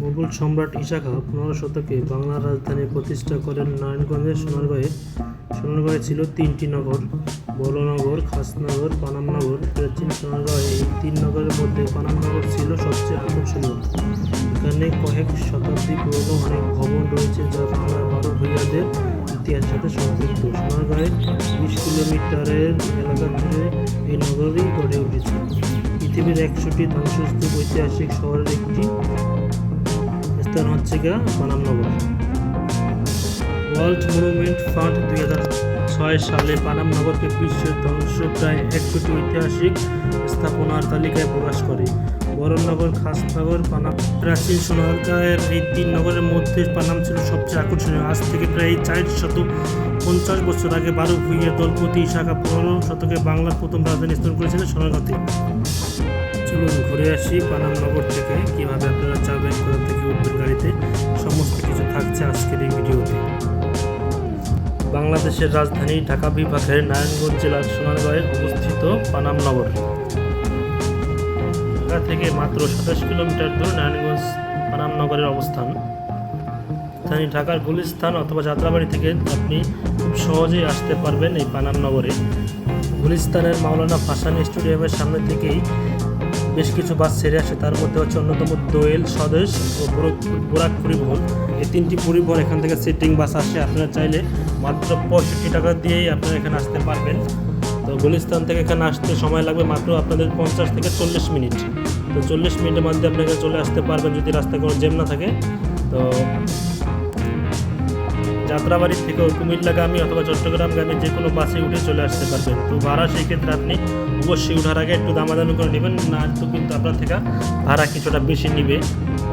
মোগল সম্রাট ঈশা খাঁ পনেরো শতকে বাংলার রাজধানী প্রতিষ্ঠা করেন নারায়ণগঞ্জের সোনারগাঁয়ে। সোনারগাঁয়ে ছিল তিনটি নগর বড়নগর খাসনগর, পানামনগর, প্রাচীন সোনারগাঁয়ে এই তিন নগরের মধ্যে পানামনগর ছিল সবচেয়ে আকর্ষণীয়। এখানে কয়েক শতাব্দী পুরনো অনেক ভবন রয়েছে যা বাংলার বারো ভূঁইয়াদের ইতিহাসের সাথে সম্পৃক্ত। সোনারগাঁয়ে বিশ কিলোমিটারের এলাকা জুড়ে এই নগরই গড়ে উঠেছে। পৃথিবীর একশোটি ধ্বংসস্তূপ ঐতিহাসিক শহরের একটি স্থান হচ্ছে গিয়া পানামনগর। ওয়ার্ল্ড মনুমেন্ট ফান্ড দুই হাজার ছয় সালে পানামনগরকে বিশ্বের ধ্বংসপ্রায় একশোটি ঐতিহাসিক স্থাপনার তালিকায় প্রকাশ করে। বরনগর খাসনগর, পানাম, প্রাচীন সোনারগাঁয়ের এই তিন নগরের মধ্যে পানাম ছিল সবচেয়ে আকর্ষণীয়। আজ থেকে প্রায় চার শত পঞ্চাশ বছর আগে বারো ভূঁইয়ের দলপতি শাখা পনেরো শতকে বাংলার প্রথম রাজধানী স্থাপন করেছিলেন সোনারগাঁতে চলুন ঘুরে আসি পানাম নগর থেকে। কীভাবে আপনারা যাবেন, কোথা থেকে উঠবেন গাড়িতে, সমস্ত কিছু থাকছে আজকের এই ভিডিওতে। বাংলাদেশের রাজধানী ঢাকা বিভাগের নারায়ণগঞ্জ জেলার সোনারগাঁয়ে অবস্থিত পানাম নগর ঢাকা থেকে মাত্র সাতাশ কিলোমিটার দূর নারায়ণগঞ্জ পানাম নগরের অবস্থান। স্থানীয় ঢাকার গুলিস্থান অথবা যাত্রাবাড়ি থেকে আপনি খুব সহজেই আসতে পারবেন এই পানাম নগরে গুলিস্তানের মাওলানা ভাসানী স্টেডিয়ামের সামনে থেকেই বেশ কিছু বাস ছেড়ে আসে। তার মধ্যে হচ্ছে অন্যতম দোয়েল স্বদেশ ও বোরক- পরিবহন। এই তিনটি পরিবহন এখান থেকে সিটিং বাস আসে। আপনারা চাইলে মাত্র পঁয়ষট্টি টাকা দিয়েই আপনারা এখানে আসতে পারবেন। তো গুলিস্তান থেকে এখানে আসতে সময় লাগবে মাত্র আপনাদের পঞ্চাশ থেকে চল্লিশ মিনিট। তো চল্লিশ মিনিটের মধ্যে আপনি এখানে চলে আসতে পারবেন যদি রাস্তায় কোনো জ্যাম না থাকে। তো যাত্রাবাড়ি থেকে কুমিল্লাগামী অথবা চট্টগ্রামগামী যে কোনো বাসে উঠে চলে আসতে পারবেন। তো ভাড়া সেই ক্ষেত্রে আপনি অবশ্যই উঠার আগে একটু দামাদামি করে নেবেন, না তো কিন্তু আপনার থেকে ভাড়া কিছুটা বেশি নিবে।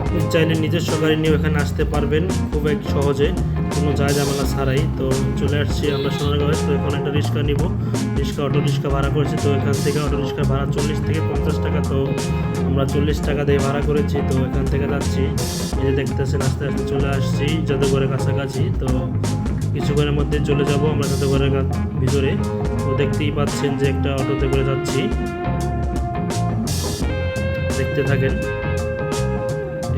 আপনি চাইলে নিজস্ব গাড়ি নিয়ে এখানে আসতে পারবেন খুব এক সহজে, কোনো যায় ঝামেলা ছাড়াই। তো চলে আসছি আমরা সোনারগাঁয়ে তো এখন একটা রিক্সা নিব। রিক্সা, অটো রিক্সা ভাড়া করেছি, তো এখান থেকে অটো রিক্সা ভাড়া চল্লিশ থেকে পঞ্চাশ টাকা। তো আমরা চল্লিশ টাকা দিয়ে ভাড়া করেছি, তো এখান থেকে যাচ্ছি। এই দেখতেছেন, আস্তে আস্তে চলে আসছি জাদুঘরের কাছাকাছি। তো কিছুক্ষণের মধ্যে চলে যাব আমরা জাদুঘরের ভিতরে। তো দেখতেই পাচ্ছেন যে একটা অটোতে করে যাচ্ছি। দেখতে থাকেন।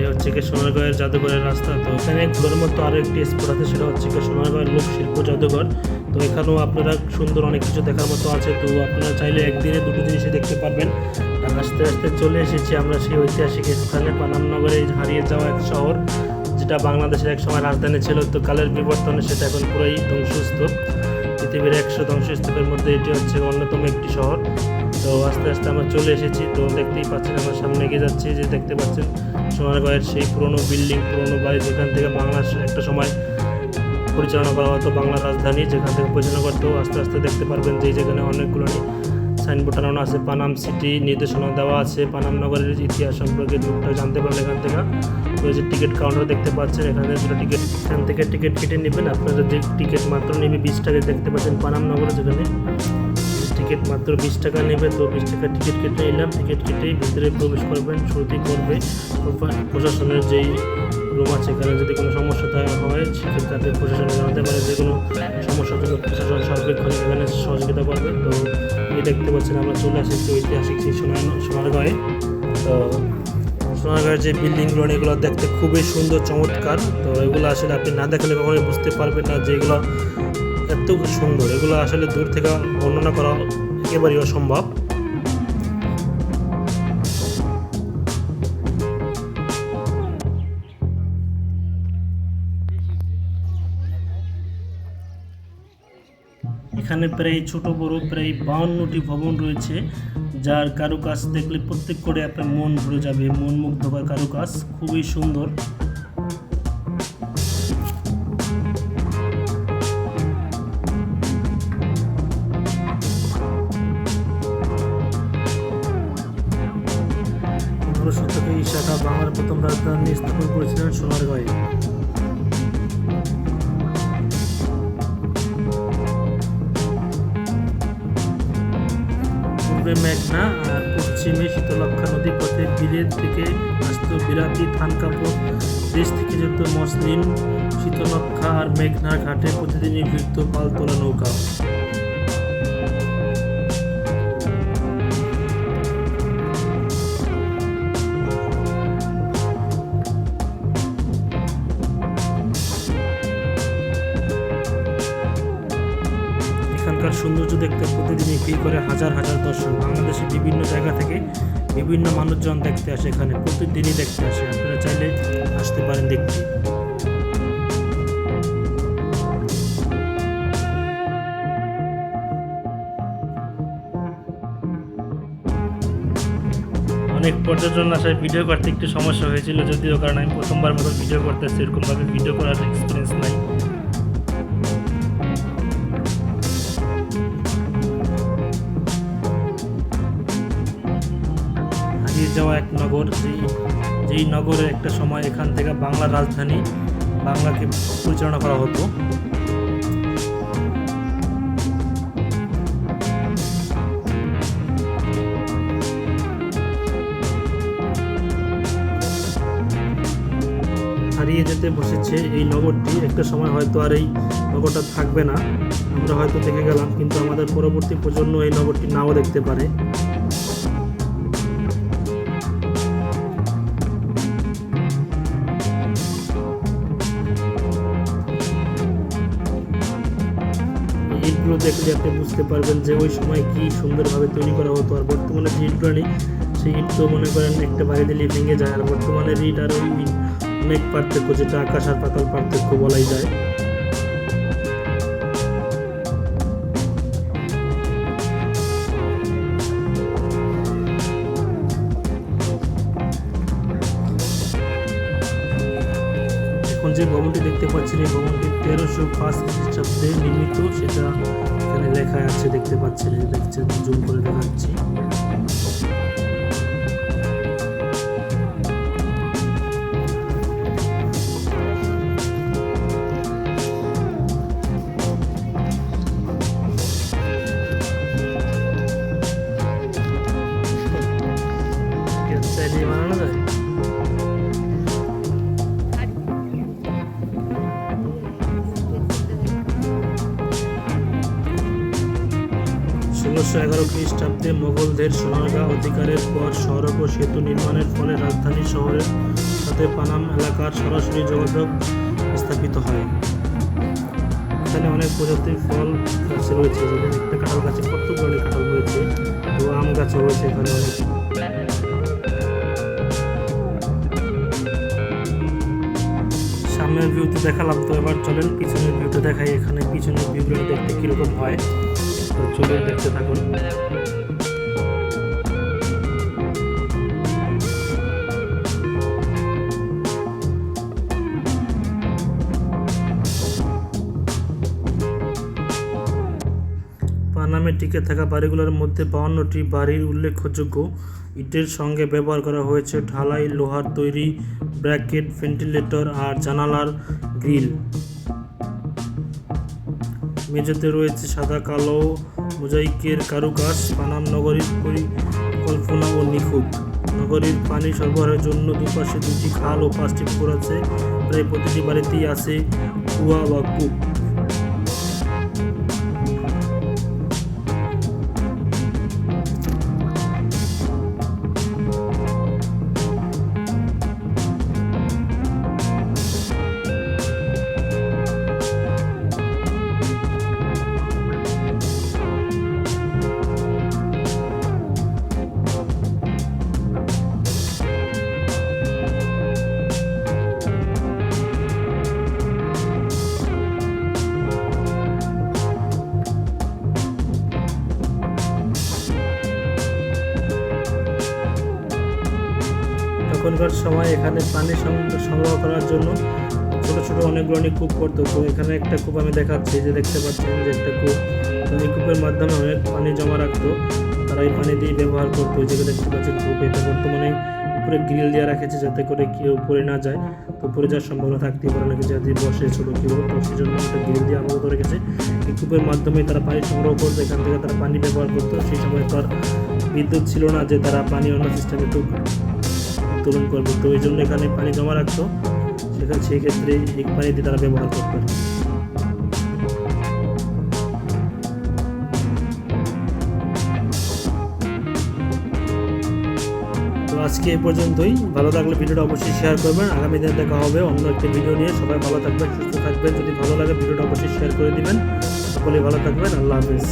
এ হচ্ছে কি সোনারগাঁয়ের জাদুঘরের রাস্তা। তো এখানে ঘোরার মতো আরও একটি স্পট আছে, সেটা হচ্ছে কি সোনারগাঁয়ের লোক শিল্প জাদুঘর তো এখানেও আপনারা সুন্দর অনেক কিছু দেখার মতো আছে। তো আপনারা চাইলে একদিনে দুটো জিনিসই দেখতে পারবেন। আস্তে আস্তে চলে এসেছি আমরা সেই ঐতিহাসিক স্থানে পানামনগরে হারিয়ে যাওয়া এক শহর, যেটা বাংলাদেশের এক সময় রাজধানী ছিল। তো কালের বিবর্তনে সেটা এখন পুরোই ধ্বংসস্তূপ। পৃথিবীর একশো ধ্বংসস্তূপের মধ্যে এটি হচ্ছে অন্যতম একটি শহর। তো আস্তে আস্তে আমরা চলে এসেছি। তো দেখতেই পাচ্ছেন, আমার সামনে এগিয়ে যাচ্ছি। যে দেখতে পাচ্ছেন, সোনারগাঁয়ের সেই পুরনো বিল্ডিং, পুরনো বাড়ি, যেখান থেকে বাংলার একটা সময় পরিচালনা করা হতো বাংলার রাজধানী, যেখান থেকে পরিচালনা করতো। আস্তে আস্তে দেখতে পারবেন যে যেখানে অনেকগুলো সাইনবোর্ড টানানো আছে, পানাম সিটি নির্দেশনা দেওয়া আছে, পানাম নগরের ইতিহাস সম্পর্কে টুকটাক জানতে পারবেন এখান থেকে। তো যে টিকিট কাউন্টার দেখতে পাচ্ছেন, এখানে দুটো টিকিট, এখান থেকে টিকিট কেটে নেবেন। আপনারা যে টিকিট মাত্র নেবে বিশ টাকা দেখতে পাচ্ছেন পানাম নগরে যেখানে। টিকিট মাত্র বিশ টাকা নেবে, তো বিশ টাকা টিকিট কেটে নিলাম টিকিট কেটেই ভিতরে প্রবেশ করবেন, শুরুতেই করবে প্রশাসনের যেই রুম আছে, এখানে যদি কোনো সমস্যা হয়, সেক্ষেত্রে আপনি প্রশাসনে জানাতে পারেন। যে কোনো সমস্যার জন্য প্রশাসন সার্বিকভাবে এখানে সহযোগিতা করবে। তো এই দেখতে পাচ্ছেন, আমরা চলে তো ঐতিহাসিক সেই সোনার সোনারগাঁয়ে। তো সোনারগাঁয়ের যে বিল্ডিংগুলো এগুলো দেখতে খুবই সুন্দর, চমৎকার। তো এগুলো আসলে আপনি না দেখলে কখনোই বুঝতে পারবেন না যে এগুলো এত সুন্দর। এগুলো আসলে দূর থেকে বর্ণনা করা একেবারেই অসম্ভব। এখানে প্রায় ছোট, বড় প্রায় বাউন্নটি ভবন রয়েছে, যার কারুকাজ দেখলে প্রত্যেক করে আপনার মন ভরে যাবে মন মুগ্ধ মুগ্ধকর কারুকাজ খুবই সুন্দর। পনেরো শতকে এই শাখা বাংলার প্রথম রাজধানী স্থাপন করেছিলেন সোনারগাঁয়ে। পূর্বে মেঘনা আর পশ্চিমে শীতলক্ষা নদী পথে বিলেত থেকে আসতো বিলাতি থানকাপুর দেশ থেকে যেত মসলিন শীতলক্ষা আর মেঘনা ঘাটে প্রতিদিনই ভিড়ত পালতোলা নৌকা। এখানকার সৌন্দর্য দেখতে প্রতিদিনই ভিড় করে হাজার হাজার দর্শক। বাংলাদেশের বিভিন্ন জায়গা থেকে বিভিন্ন মানুষজন দেখতে আসে এখানে, প্রতিদিনই দেখতে আসে। আপনারা চাইলে আসতে পারেন দেখতে। অনেক পর্যটন আসায় ভিডিও করতে একটু সমস্যা হয়েছিল, যদিও কারণ আমি প্রথমবার মতো ভিডিও করতেছি, এরকমভাবে ভিডিও করার এক্সপিরিয়েন্স নাই। নগর, যেই যেই নগরে একটা সময় এখান থেকে বাংলার রাজধানী বাংলাকে পরিচালনা করা হতো। হারিয়ে যেতে বসেছে এই নগরটি। একটা সময় হয়তো আর এই নগরটা থাকবে না। আমরা হয়তো দেখে গেলাম, কিন্তু আমাদের পরবর্তী প্রজন্ম এই নগরটি নাও দেখতে পারে। দেখলে আপনি বুঝতে পারবেন যে ওই সময় কি সুন্দরভাবে তৈরি করা হতো আর বর্তমানে যে ইটগুলো নেই, সেই ইট তো মনে করেন একটা বাড়ি দিলে ভেঙে যায় আর বর্তমানে ইট আর ওই অনেক পার্থক্য, যেটা আকাশ আর পাতাল পার্থক্য বলাই যায়। যে ভবনটি দেখতে পাচ্ছেন, এই ভবনটি তেরোশো পাঁচ খ্রিস্টাব্দে নির্মিত, সেটা এখানে লেখা আছে দেখতে পাচ্ছেন দেখছেন জুম করে দেখাচ্ছি। ষোলোশো এগারো খ্রিস্টাব্দে মোগলদের সোনারগাঁ অধিকারের পর সড়ক ও সেতু নির্মাণের ফলে রাজধানী শহরের সাথে পানাম এলাকার সরাসরি যোগাযোগ স্থাপিত হয়। এখানে অনেক প্রজাতির ফল গাছ রয়েছে, যেমন একটা কাঁঠাল গাছে কতগুলো কাঁঠাল রয়েছে তো আম গাছও রয়েছে এখানে অনেক। সামনের ভিউতে দেখালাম, তো এবার চলেন পিছনের ভিউটা দেখাই এখানে পিছনের ভিউগুলো দেখতে কীরকম হয়। তো দেখতে থাকুন। পানামে টিকে থাকা বাড়িগুলোর মধ্যে বাউন্নটি বাড়ির উল্লেখযোগ্য। ইটের সঙ্গে ব্যবহার করা হয়েছে ঢালাই, লোহার তৈরি, ব্র্যাকেট, ভেন্টিলেটর আর জানালার গ্রিল। মেঝেতে রয়েছে সাদা, কালো মোজাইকের কারুকাজ, পানাম নগরীর পরিকল্পনা ও নিখুঁত। নগরীর পানি সরবরাহের জন্য দুপাশে দুটি খাল ও পাঁচটি পুকুর আছে। প্রায় প্রতিটি বাড়িতেই আছে কুয়া বা কূপ। তখনকার সময় এখানে পানি সংগ্রহ করার জন্য ছোট ছোট অনেকগুলো কূপ করতো তো এখানে একটা কূপ আমি দেখাচ্ছি যে দেখতে পাচ্ছেন যে একটা কূপ। তো এই কূপের মাধ্যমে অনেক পানি জমা রাখতো। তারা এই পানি দিয়ে ব্যবহার করতো। জায়গায় দেখতে পাচ্ছেন কূপ, এটা বর্তমানে উপরে গ্রিল দেওয়া রাখেছে যাতে করে কেউ উপরে না যায়। তো পড়ে যাওয়ার সম্ভাবনা থাকতে পারে নাকি যদি বসে ছোট কেউ তো সেই জন্য একটা গ্রিল দিয়ে আবদ্ধ রেখেছে। এই কূপের মাধ্যমে তারা পানি সংগ্রহ করতো। এখান থেকে তারা পানি ব্যবহার করতো। সেই সময় তো আর বিদ্যুৎ ছিল না যে তারা পানি অন্য সিস্টেমে তো উত্তোলন করবে। তো এই জন্য এখানে পানি জমা রাখতো সেখানে সেই ক্ষেত্রে এই দিয়ে তারা ব্যবহার করতো কি। তো আজকে এই পর্যন্তই। ভালো থাকলে ভিডিওটা অবশ্যই শেয়ার করবেন। আগামী দিনে দেখা হবে অন্য একটা ভিডিও নিয়ে। সবাই ভালো থাকবেন, সুস্থ থাকবেন। যদি ভালো লাগে, ভিডিওটা অবশ্যই শেয়ার করে দিবেন। সকলেই ভালো থাকবেন। আল্লাহ হাফিজ।